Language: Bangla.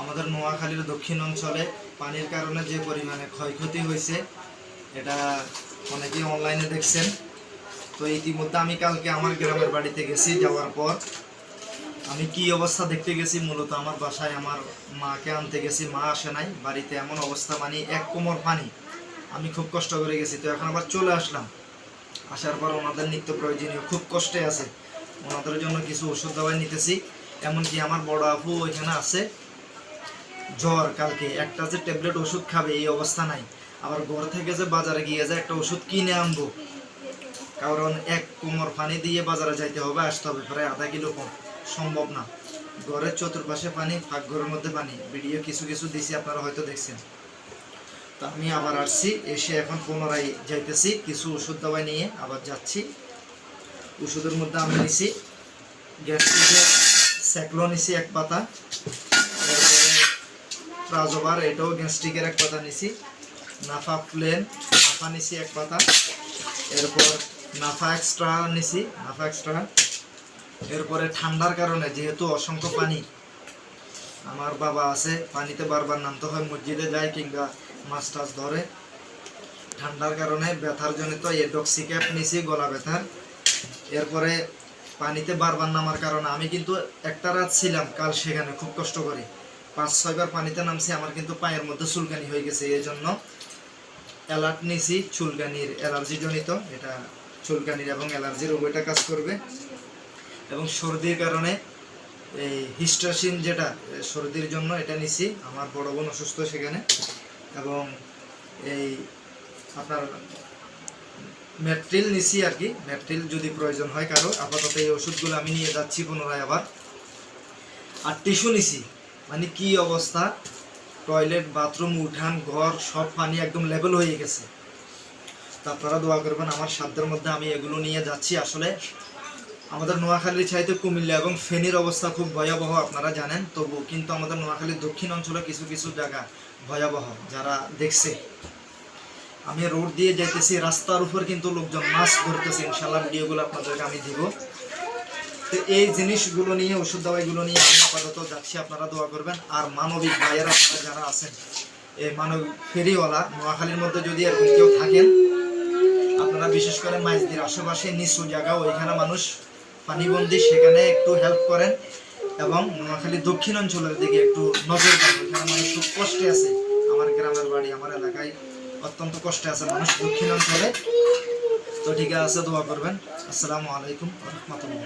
আমাদের নোয়াখালীর দক্ষিণ অঞ্চলে পানির কারণে যে পরিমাণে ক্ষয়ক্ষতি হয়েছে, এটা অনেকেই অনলাইনে দেখছেন। তো ইতিমধ্যে আমি কালকে আমার গ্রামের বাড়িতে গেছি যাওয়ার পর। আমি কি অবস্থা দেখতে গেছি? মূলত আমার বাসায় আমার মাকে আনতে গেছি, মা আসে নাই। বাড়িতে এমন অবস্থা মানে এক কোমর পানি। আমি খুব কষ্ট করে গেছি। তো এখন আবার চলে আসলাম। আসার পর ওনাদের নিত্য প্রয়োজনীয় খুব কষ্টে আছে। ওনাদের জন্য কিছু ওষুধ দাওয়াই নিতেছি। এমনকি আমার বড় আপু ওইখানে আছে। জ্বর কালকে। একটা যে ট্যাবলেট ওষুধ খাবে, এই অবস্থা নাই। আবার ঘর থেকে যে বাজারে গিয়ে যে একটা ওষুধ কিনে আনব। কারণ এক কোমর পানি দিয়ে বাজারে যাইতে হবে, আসতে হবে। প্রায় আধা কিলো কম। সম্ভব না। ঘরের চতুর্পাশে পানি ঘরের মধ্যে পানি। ভিডিও কিছু কিছু দিছি, আপনারা হয়তো দেখছেন। তো আমি আবার আসছি, এসে এখন পুনরায় যাইতেছি। কিছু ওষুধ দাবাই নিয়ে আবার যাচ্ছি। ওষুধের মধ্যে আমি নিছি। গ্যাস্ট্রিকের স্যাকলো নিছি এক পাতা। প্রাজোবার এটাও গ্যাস্ট্রিকের এক পাতা নিছি। নাফা প্লেন, নাফা নিছি এক পাতা। এরপর নাফা এক্সট্রা নিছি, নাফা এক্সট্রা। এরপরে ঠান্ডার কারণে যেহেতু অসংখ্য পানি আমার বাবা আছে, পানিতে বারবার নামতে হয়, মসজিদে যায় কিংবা মাছ টাছ ধরে। ঠান্ডার কারণে ব্যথার জনিত এডক্সি ক্যাপ নিছি, গলা ব্যথার। এরপরে পানিতে বারবার নামার কারণে আমি কিন্তু একটা রাত ছিলাম কাল সেখানে, খুব কষ্ট করে। পাঁচ ছয়বার পানিতে নামছি, আমার কিন্তু পায়ের মধ্যে চুলকানি হয়ে গেছে। এই জন্য অ্যালার্ট নিছি, চুলকানির অ্যালার্জি জনিত, এটা চুলকানির এবং অ্যালার্জির উভয়টা কাজ করবে। এবং সর্দির কারণে এই হিস্টাসিন যেটা সর্দির জন্য এটা নিছি, আমার বড় বোন অসুস্থ সেখানে। এবং এই আপনার ম্যাট্রিল নিছি আর কি। ম্যাট্রিল যদি প্রয়োজন হয় কারও, আপাতত এই ওষুধগুলো আমি নিয়ে যাচ্ছি পুনরায় আবার। আর টিস্যু নিছি। মানে কি অবস্থা? টয়লেট, বাথরুম, উঠান, ঘর, সব পানি একদম লেভেল হয়ে গেছে। তা আপনারা দোয়া করবেন, আমার সাধ্যের মধ্যে আমি এগুলো নিয়ে যাচ্ছি। আসলে আমাদের নোয়াখালীর চাইতে কুমিল্লা এবং ফেনীর অবস্থা খুব ভয়াবহ, আপনারা জানেন। তবু কিন্তু আমাদের নোয়াখালীর দক্ষিণ অঞ্চলে কিছু কিছু জায়গা ভয়াবহ, যারা দেখছে। আমি রোড দিয়ে যাইতেছি, রাস্তার উপর কিন্তু লোকজন মাছ ধরতেছে ইনশাল্লাহ ভিডিওগুলো আপনাদেরকে আমি দিব। তো এই জিনিসগুলো নিয়ে, ওষুধ দাওয়াইগুলো নিয়ে আমি আপাতত যাচ্ছি, আপনারা দোয়া করবেন। আর মানবিক ভাইয়েরা আপনারা যারা আছেন, এই মানবিক ফেরিওয়ালা, নোয়াখালীর মধ্যে যদি এরকম কেউ থাকেন, আপনারা বিশেষ করে মাইজদির আশেপাশে, নিচু জায়গা, ওইখানে মানুষ পানিবন্দি, সেখানে একটু হেল্প করেন এবং নোয়াখালী দক্ষিণ অঞ্চলের দিকে একটু নজর দেন ওইখানে মানুষ খুব কষ্টে আছে আমার গ্রামের বাড়ি আমার এলাকায় অত্যন্ত কষ্টে আছে মানুষ দক্ষিণ অঞ্চলে তো ঠিক আছে দোয়া করবেন। আসসালামু আলাইকুম রহমতুল্লাহ।